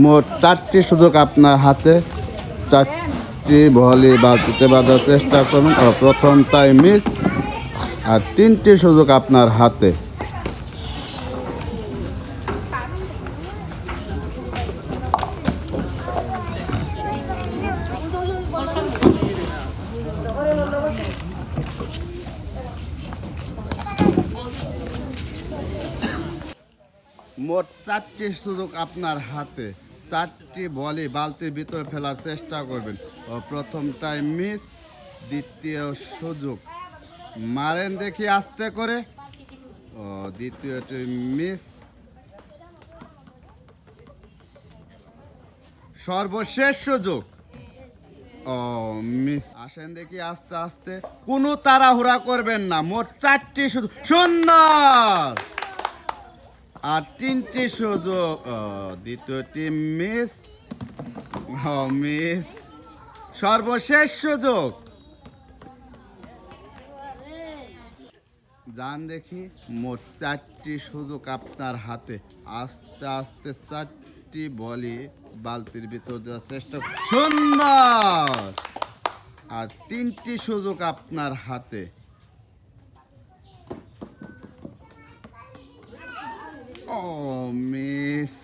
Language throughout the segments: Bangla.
মোট চারটি সুযোগ আপনার হাতে। চারটি ভলি বাজতে বাজার চেষ্টা করুন। প্রথমটাই মিস আর তিনটি সুযোগ আপনার হাতে। মোট চারটি সুযোগ আপনার হাতে। চারটি বলই বালতির ভিতরে ফেলার চেষ্টা করবেন। ও প্রথমটাই মিস, দ্বিতীয় সুযোগ। মারেন দেখি আস্তে করে। ও, দ্বিতীয়টি মিস। সর্বশেষ সুযোগ। ও, মিস। আসেন দেখি আস্তে আস্তে। কোনো তাড়াহুড়া করবেন না। মোট চারটি সুযোগ। সুন্দর আর তিনটি সুযোগ দ্বিতীয়টি মিস মিস সর্বশেষ সুযোগ। যান দেখি, মোট চারটি সুযোগ আপনার হাতে। আস্তে আস্তে চারটি বলি বালতির ভিতর দেওয়ার চেষ্টা সুন্দর! আর তিনটি সুযোগ আপনার হাতে। ও মিস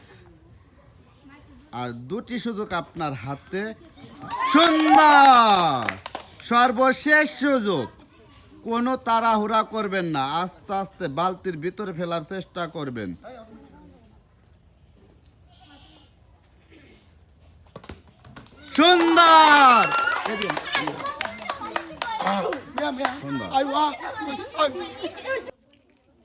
আর দুটি সুযোগ আপনার হাতে। সুন্দর! সর্বশেষ সুযোগ। কোনো তাড়াহুড়া করবেন না। আস্তে আস্তে বালতির ভিতরে ফেলার চেষ্টা করবেন। সুন্দর! সুন্দর।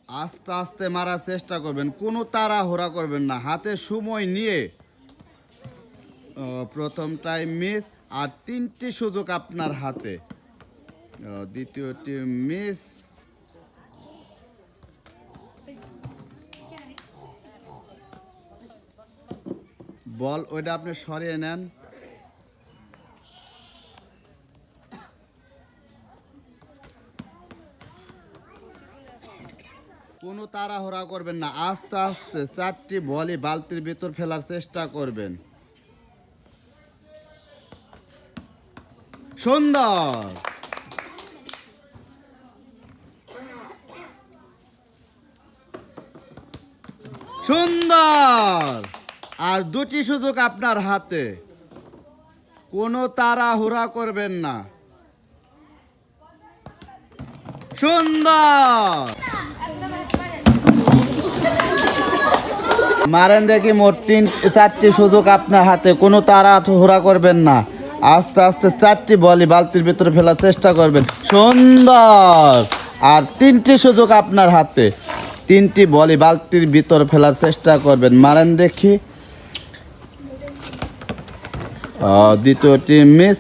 আস্তে আস্তে মারার চেষ্টা করবেন, কোনো তাড়াহুড়া করবেন না। হাতে সময় নিয়ে প্রথমটাই মিস আর তিনটি সুযোগ আপনার হাতে। দ্বিতীয়টি মিস বল, ওইটা আপনি সরিয়ে নেন। কোনো তাড়াহুড়া করবেন না। আস্তে আস্তে চারটি বলই বালতির ভিতর ফেলার চেষ্টা করবেন। সুন্দর। সুন্দর। আর দুটি সুযোগ আপনার হাতে। কোনো তাড়াহুড়া করবেন না। সুন্দর। মারেন দেখি মোট তিন, চারটি সুযোগ আপনার হাতে। কোনো তারা হোরা করবেন না। আস্তে আস্তে চারটি বলই বালতির ভিতরে ফেলার চেষ্টা করবেন। সুন্দর! আর তিনটি সুযোগ আপনার হাতে। তিনটি বলই বালতির ভিতরে ফেলার চেষ্টা করবেন। মারেন দেখি। দ্বিতীয়টি মিস।